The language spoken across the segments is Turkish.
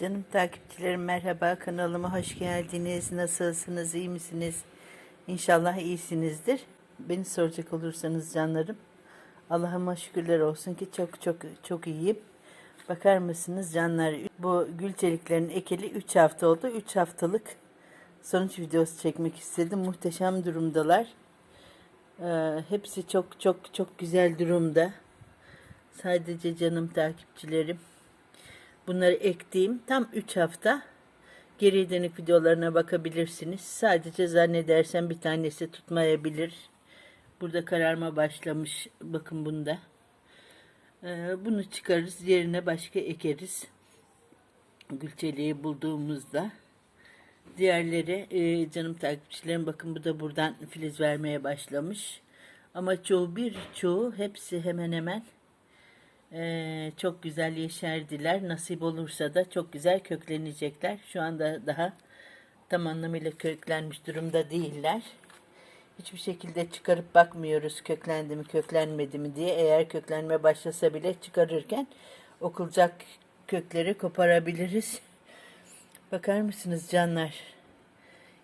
Canım takipçilerim merhaba kanalıma hoş geldiniz. Nasılsınız iyi misiniz? İnşallah iyisinizdir. Beni soracak olursanız canlarım Allah'ıma şükürler olsun ki çok çok çok iyiyim. Bakar mısınız canlar bu gül çeliklerin ekeli 3 hafta oldu. 3 haftalık sonuç videosu çekmek istedim. Muhteşem durumdalar. Ee, hepsi çok çok çok güzel durumda. Sadece canım takipçilerim. Bunları ektiğim tam 3 hafta. Geriye dönük videolarına bakabilirsiniz. Sadece zannedersem bir tanesi tutmayabilir. Burada kararma başlamış. Bakın bunda. Ee, bunu çıkarırız. Yerine başka ekeriz. Gülçeliği bulduğumuzda. Diğerleri e, canım takipçilerim bakın bu da buradan filiz vermeye başlamış. Ama çoğu bir çoğu hepsi hemen hemen ee, çok güzel yeşerdiler. Nasip olursa da çok güzel köklenecekler. Şu anda daha tam anlamıyla köklenmiş durumda değiller. Hiçbir şekilde çıkarıp bakmıyoruz köklendi mi köklenmedi mi diye. Eğer köklenme başlasa bile çıkarırken okulacak kökleri koparabiliriz. Bakar mısınız canlar?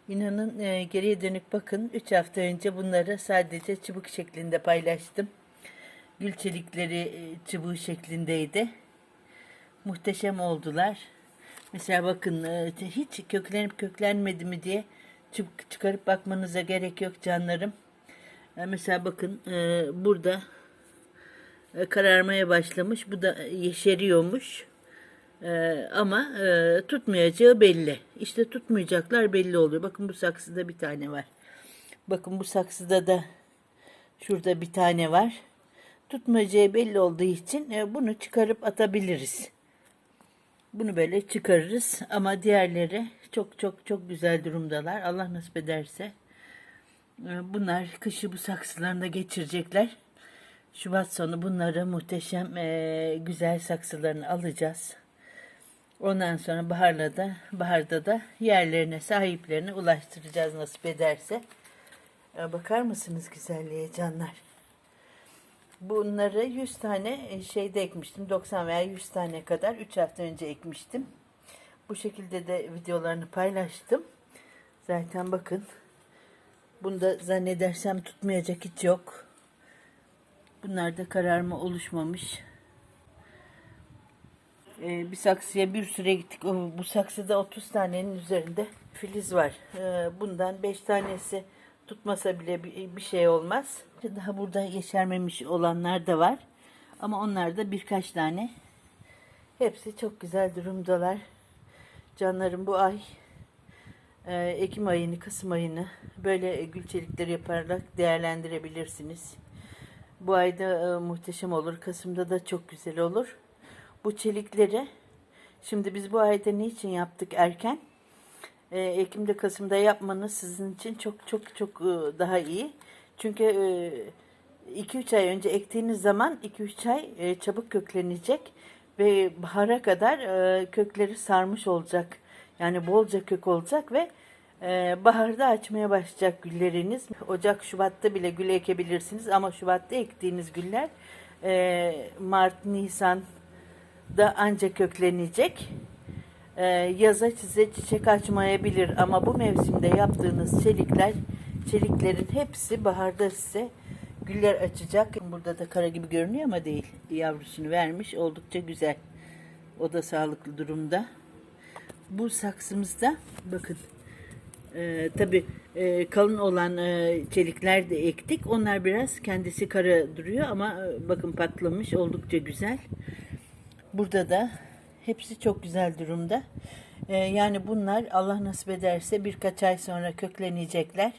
İnanın e, geriye dönük bakın 3 hafta önce bunları sadece çubuk şeklinde paylaştım. Gül çelikleri e, çubuğu şeklindeydi. Muhteşem oldular. Mesela bakın e, hiç köklenip köklenmedi mi diye çıkarıp bakmanıza gerek yok canlarım. E, Mesela bakın burada kararmaya başlamış. Bu da yeşeriyormuş. Ama tutmayacağı belli. İşte tutmayacaklar belli oluyor. Bakın bu saksıda bir tane var. Bakın bu saksıda da şurada bir tane var. Tutmayacağı belli olduğu için e, bunu çıkarıp atabiliriz. Bunu böyle çıkarırız ama diğerleri çok çok çok güzel durumdalar. Allah nasip ederse e, bunlar kışı bu saksılarında geçirecekler. Şubat sonu bunları muhteşem e, güzel saksılarını alacağız. Ondan sonra baharla da baharda da yerlerine sahiplerine ulaştıracağız nasip ederse. Bakar mısınız güzelliğe canlar? Bunları 100 tane e, şeyde ekmiştim. 90 veya 100 tane kadar 3 hafta önce ekmiştim. Bu şekilde de videolarını paylaştım. Zaten bakın. Bunda zannedersem tutmayacak hiç yok. Bunlarda kararma oluşmamış. Ee, bir saksıya bir süre gittik. Bu saksıda 30 tanenin üzerinde filiz var. Ee, bundan 5 tanesi tutmasa bile bir, bir şey olmaz. Daha burada yeşermemiş olanlar da var. Ama onlar da birkaç tane. Hepsi çok güzel durumdalar. Canlarım bu ay e, Ekim ayını, Kasım ayını böyle gül çelikleri yaparak değerlendirebilirsiniz. Bu ayda e, muhteşem olur. Kasım'da da çok güzel olur. Bu çelikleri şimdi biz bu ayda niçin yaptık erken? E, Ekim'de Kasım'da yapmanız sizin için çok çok çok e, daha iyi. Çünkü 2-3 ay önce ektiğiniz zaman 2-3 ay e, çabuk köklenecek ve bahara kadar e, kökleri sarmış olacak. Yani bolca kök olacak ve e, baharda açmaya başlayacak gülleriniz. Ocak, Şubat'ta bile gül ekebilirsiniz ama Şubat'ta ektiğiniz güller e, Mart, Nisan da ancak köklenecek. Ee, yaza size çiçek açmayabilir ama bu mevsimde yaptığınız çelikler, çeliklerin hepsi baharda size güller açacak. Burada da kara gibi görünüyor ama değil. Yavrusunu vermiş. Oldukça güzel. O da sağlıklı durumda. Bu saksımızda bakın e, tabi kalın olan e, çelikler de ektik. Onlar biraz kendisi kara duruyor ama e, bakın patlamış. Oldukça güzel. Burada da hepsi çok güzel durumda. Ee, yani bunlar Allah nasip ederse birkaç ay sonra köklenecekler.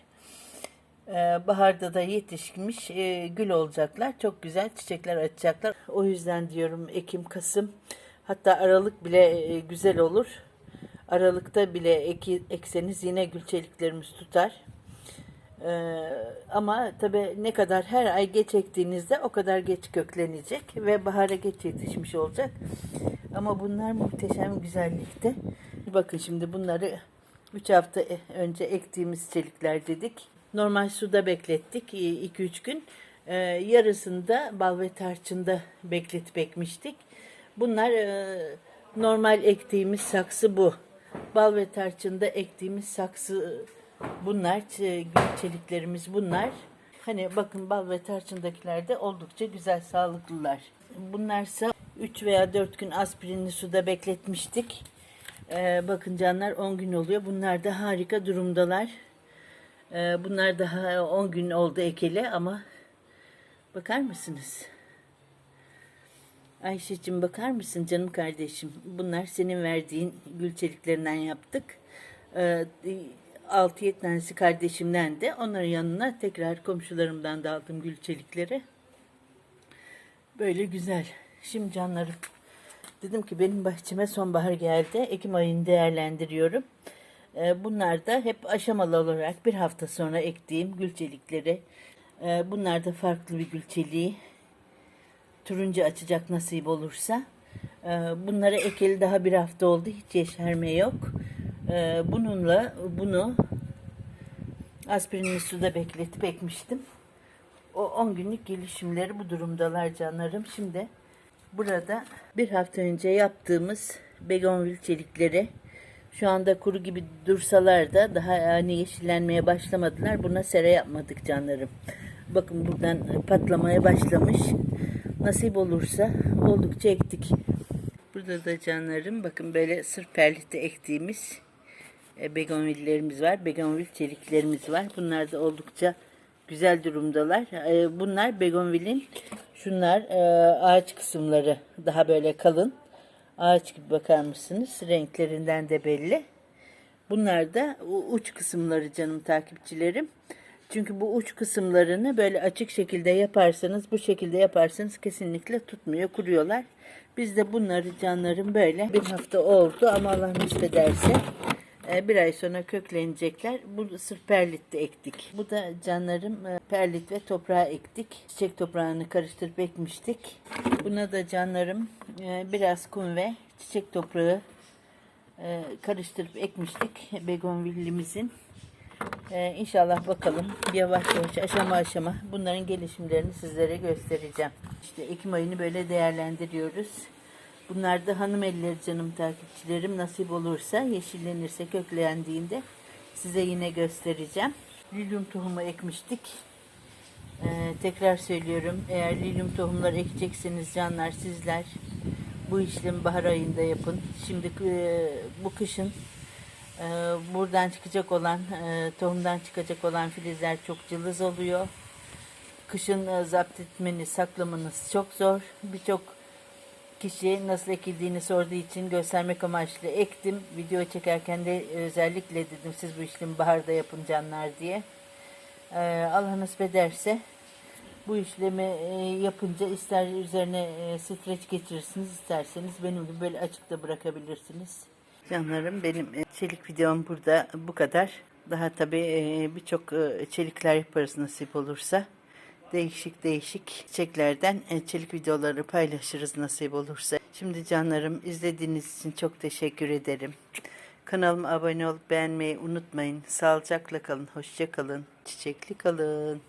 Ee, baharda da yetişmiş e, gül olacaklar. Çok güzel çiçekler açacaklar. O yüzden diyorum Ekim, Kasım hatta Aralık bile e, güzel olur. Aralıkta bile eki, ekseniz yine gül çeliklerimiz tutar. Ee, ama tabi ne kadar her ay geç ektiğinizde o kadar geç köklenecek ve bahara geç yetişmiş olacak. Ama bunlar muhteşem güzellikte. Bakın şimdi bunları 3 hafta e- önce ektiğimiz çelikler dedik. Normal suda beklettik 2-3 gün. Ee, yarısında bal ve tarçında bekletip ekmiştik. Bunlar e, normal ektiğimiz saksı bu. Bal ve tarçında ektiğimiz saksı bunlar. Çeliklerimiz bunlar. Hani bakın bal ve tarçındakiler de oldukça güzel, sağlıklılar. Bunlarsa 3 veya 4 gün aspirinli suda bekletmiştik. Ee, bakın canlar 10 gün oluyor. Bunlar da harika durumdalar. Ee, bunlar daha 10 gün oldu ekeli ama bakar mısınız? Ayşe'cim bakar mısın canım kardeşim? Bunlar senin verdiğin gül çeliklerinden yaptık. Ee, 6-7 tanesi kardeşimden de onların yanına tekrar komşularımdan da aldım gül çelikleri. Böyle güzel. Şimdi canlarım dedim ki benim bahçeme sonbahar geldi. Ekim ayını değerlendiriyorum. Ee, Bunlar da hep aşamalı olarak bir hafta sonra ektiğim gül çelikleri. Ee, Bunlar da farklı bir gül çeliği turuncu açacak nasip olursa. Ee, Bunlara ekeli daha bir hafta oldu. Hiç yeşerme yok. Bununla bunu aspirinli suda bekletip ekmiştim. O 10 günlük gelişimleri bu durumdalar canlarım. Şimdi burada bir hafta önce yaptığımız begonvil çelikleri şu anda kuru gibi dursalar da daha yani yeşillenmeye başlamadılar. Buna sera yapmadık canlarım. Bakın buradan patlamaya başlamış. Nasip olursa oldukça ektik. Burada da canlarım bakın böyle sırf perlite ektiğimiz e, begonvillerimiz var. Begonvil çeliklerimiz var. Bunlar da oldukça güzel durumdalar. E, Bunlar begonvilin şunlar e, ağaç kısımları daha böyle kalın. Ağaç gibi bakar mısınız? Renklerinden de belli. Bunlar da uç kısımları canım takipçilerim. Çünkü bu uç kısımlarını böyle açık şekilde yaparsanız, bu şekilde yaparsanız kesinlikle tutmuyor, kuruyorlar. Biz de bunları canlarım böyle bir hafta oldu ama Allah nasip ederse e, bir ay sonra köklenecekler. Bu sırf perlitte ektik. Bu da canlarım e, perlit ve toprağa ektik. Çiçek toprağını karıştırıp ekmiştik. Buna da canlarım e, biraz kum ve çiçek toprağı e, karıştırıp ekmiştik begonvillimizin. Ee, inşallah bakalım yavaş yavaş aşama aşama bunların gelişimlerini sizlere göstereceğim. İşte Ekim ayını böyle değerlendiriyoruz. Bunlar da hanım elleri canım takipçilerim nasip olursa yeşillenirse köklendiğinde size yine göstereceğim. Lilyum tohumu ekmiştik. Ee, tekrar söylüyorum eğer lilyum tohumları ekecekseniz canlar sizler bu işlemi bahar ayında yapın. Şimdi e, bu kışın e, buradan çıkacak olan e, tohumdan çıkacak olan filizler çok cılız oluyor. Kışın e, zapt etmeniz, saklamanız çok zor. Birçok kişi nasıl ekildiğini sorduğu için göstermek amaçlı ektim. Video çekerken de özellikle dedim siz bu işlemi baharda yapın canlar diye. Ee, Allah nasip ederse bu işlemi e, yapınca ister üzerine e, streç geçirirsiniz isterseniz benim gibi böyle açıkta bırakabilirsiniz. Canlarım benim e, çelik videom burada bu kadar. Daha tabii birçok çelikler yaparız nasip olursa. Değişik değişik çiçeklerden e, çelik videoları paylaşırız nasip olursa. Şimdi canlarım izlediğiniz için çok teşekkür ederim. Kanalıma abone olup beğenmeyi unutmayın. Sağlıcakla kalın, hoşça kalın, çiçekli kalın.